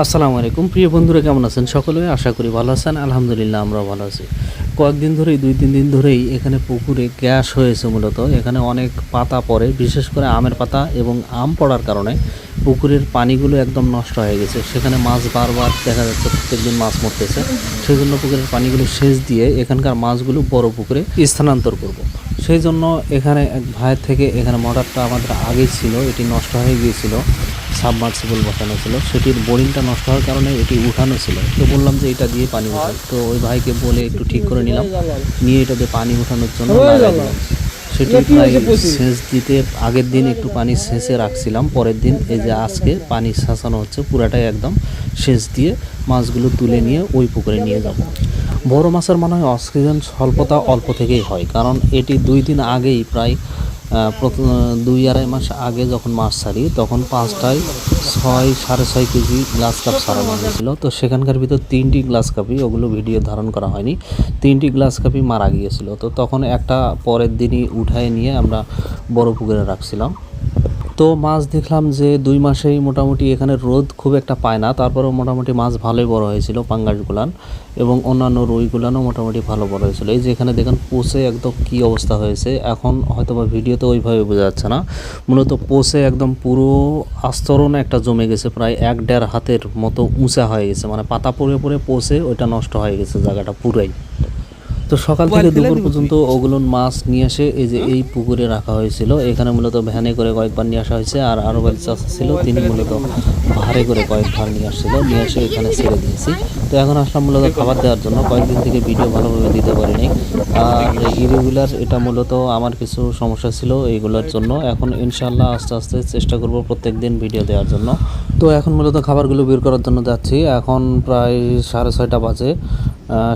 আসসালামু আলাইকুম। প্রিয় বন্ধুরা, কেমন আছেন সকলে? আশা করি ভালো আছেন। আলহামদুলিল্লাহ আমরা ভালো আছি। কয়েকদিন ধরেই, দুই, তিন দিন ধরেই এখানে পুকুরে গ্যাস হয়েছে মূলত। এখানে অনেক পাতা পড়ে, বিশেষ করে আমের পাতা এবং আম পড়ার কারণে পুকুরের পানিগুলো একদম নষ্ট হয়ে গেছে। সেখানে মাছ বারবার দেখা যাচ্ছে প্রত্যেকদিন মাছ মরতেছে। সেই জন্য পুকুরের পানিগুলো সেচ দিয়ে এখানকার মাছগুলো বড় পুকুরে স্থানান্তর করব। সেই জন্য এখানে এক ভাইয়ের থেকে এখানে মোটরটা আমাদের আগে ছিল, এটি নষ্ট হয়ে গিয়েছিল। সাবমার্সিবল বসানো ছিল। সেটির বোরিংটা নষ্ট হওয়ার কারণে এটি উঠানো ছিল। তো বললাম যে এটা দিয়ে পানি উঠাই তো ওই ভাইকে বলে একটু ঠিক করে নিলাম। নিয়ে এটাতে পানি উঠানোর জন্য সেটি প্রায় সেচ দিতে আগের দিন একটু পানি সেচে রাখছিলাম। পরের দিন এই যে আজকে পানি ছাঁচানো হচ্ছে পুরাটাই একদম সেচ দিয়ে মাছগুলো তুলে নিয়ে ওই পুকুরে নিয়ে যাব। বড় মাছের মনে হয় অক্সিজেন স্বল্পতা অল্প থেকেই হয়। কারণ এটি দুই দিন আগেই প্রায় দুই আড়াই মাস আগে যখন মাছ ছাড়ি, তখন পাঁচটায় ছয়, সাড়ে ছয় কেজি গ্লাস কাপ ছাড়ানো হয়েছিল। তো সেখানকার ভিতর তিনটি গ্লাস কাপই ওগুলো ভিডিও ধারণ করা হয়নি। তিনটি গ্লাস কাপই মারা গিয়েছিল। তো তখন একটা পরের দিনই উঠায় নিয়ে আমরা বড় পুকুরে রাখছিলাম। তো মাছ দেখলাম যে দুই মাসেই মোটামুটি এখানে রোদ খুব একটা পায় না। তারপরেও মোটামুটি মাছ ভালোই বড় হয়েছিল পাঙ্গাসগুলান এবং অন্যান্য রুইগুলানও মোটামুটি ভালো বড় হয়েছিল। এই যে এখানে দেখেন পোষে একদম কি অবস্থা হয়েছে, এখন হয়তো বা ভিডিওতে ওইভাবে বোঝা যাচ্ছে না। মূলত পোষে একদম পুরো আস্তরণ একটা জমে গেছে, প্রায় এক দেড় হাতের মতো উঁচা হয়ে গেছে। মানে পাতা পড়ে পড়ে পোষে ওইটা নষ্ট হয়ে গেছে জায়গাটা পুরাই। তো সকাল থেকে দুপুর পর্যন্ত ওগুলো মাছ নিয়ে এসে এই যে এই পুকুরে রাখা হয়েছিল। এখানে মূলত ভ্যানে করে কয়েকবার নিয়ে আসা হয়েছে আর আরও বাড়ি চাষা ছিল তিনি মূলত ভাড়ে করে কয়েকবার নিয়ে আসছিল নিয়ে এসে এখানে ছেড়ে দিয়েছি। তো এখন আসলাম মূলত খাবার দেওয়ার জন্য। কয়েকদিন থেকে ভিডিও ভালোভাবে দিতে পারিনি। আর ইরেগুলার এটা মূলত আমার কিছু সমস্যা ছিল এইগুলোর জন্য। এখন ইনশাল্লাহ আস্তে আস্তে চেষ্টা করব প্রত্যেক দিন ভিডিও দেওয়ার জন্য। তো এখন মূলত খাবারগুলো বের করার জন্য যাচ্ছি। এখন প্রায় সাড়ে ছয়টা বাজে।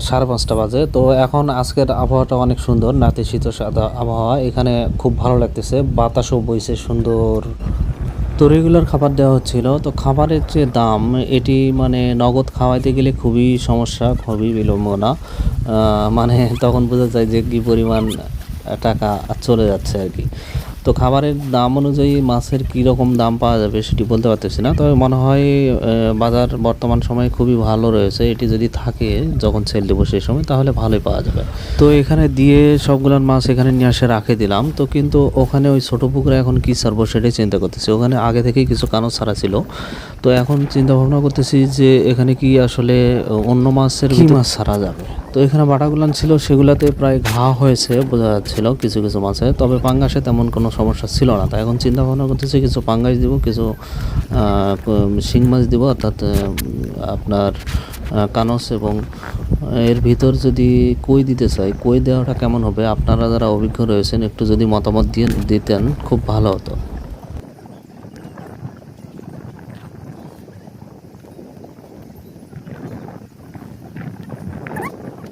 সাড়ে পাঁচটা বাজে। তো এখন আজকের আবহাওয়াটা অনেক সুন্দর নাতিশীত সাদা আবহাওয়া। এখানে খুব ভালো লাগতেছে, বাতাসও বইছে সুন্দর। তো রেগুলার খাবার দেওয়া হচ্ছিল। তো খাবারের যে দাম, এটি মানে নগদ খাওয়াইতে গেলে খুবই সমস্যা, খুবই বিলম্বনা। মানে তখন বোঝা যায় যে কী পরিমাণ টাকা চলে যাচ্ছে আর কি। তো খাবারের দাম অনুযায়ী মাছের কী রকম দাম পাওয়া যাবে সেটি বলতে পারতেছি না। তবে মনে হয় বাজার বর্তমান সময়ে খুবই ভালো রয়েছে। এটি যদি থাকে যখন সেল দেবো সেই সময় তাহলে ভালোই পাওয়া যাবে। তো এখানে দিয়ে সবগুলোর মাছ এখানে নিয়ে আসে রাখে দিলাম। তো কিন্তু ওখানে ওই ছোটো পুকুরে এখন কী ছাড়বো সেটাই চিন্তা করতেছি। ওখানে আগে থেকেই কিছু কানো ছাড়া ছিল। তো এখন চিন্তা ভাবনা করতেছি যে এখানে কি আসলে অন্য মাছের কি মাছ ছাড়া যাবে? তো এখানে বাটাগুলান ছিল, সেগুলাতে প্রায় ঘা হয়েছে বোঝা যাচ্ছিল কিছু কিছু মাছে। তবে পাঙ্গাসে তেমন কোনো সমস্যা ছিল না। তাই এখন চিন্তা ভাবনা করতেছি কিছু পাঙ্গাস দিব, কিছু শিং মাছ দিব, অর্থাৎ আপনার কানস এবং এর ভিতর যদি কই দিতে চাই, কই দেওয়াটা কেমন হবে? আপনারা যারা অভিজ্ঞ রয়েছেন, একটু যদি মতামত দিয়ে, দিতেন, খুব ভালো হতো।